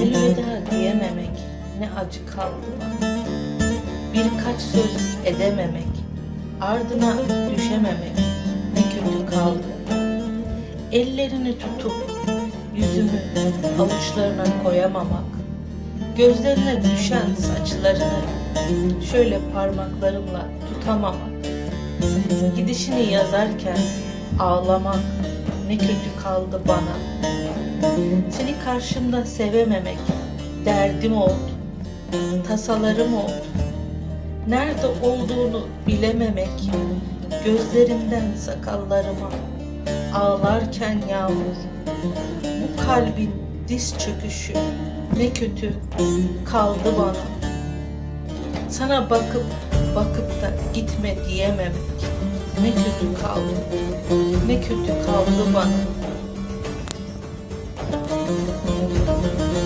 Elveda diyememek ne acı kaldı bana. Birkaç söz edememek, ardına düşememek ne kötü kaldı. Ellerini tutup yüzümü avuçlarına koyamamak, gözlerine düşen saçlarını şöyle parmaklarımla tutamamak, gidişini yazarken ağlamak ne kötü kaldı bana. Seni karşımda sevememek derdim oldu, tasalarım oldu. Nerede olduğunu bilememek, gözlerimden sakallarıma ağlarken yağmur. Bu kalbin diz çöküşü ne kötü kaldı bana. Sana bakıp bakıp da gitme diyememek ne kötü kaldı, ne kötü kaldı bana.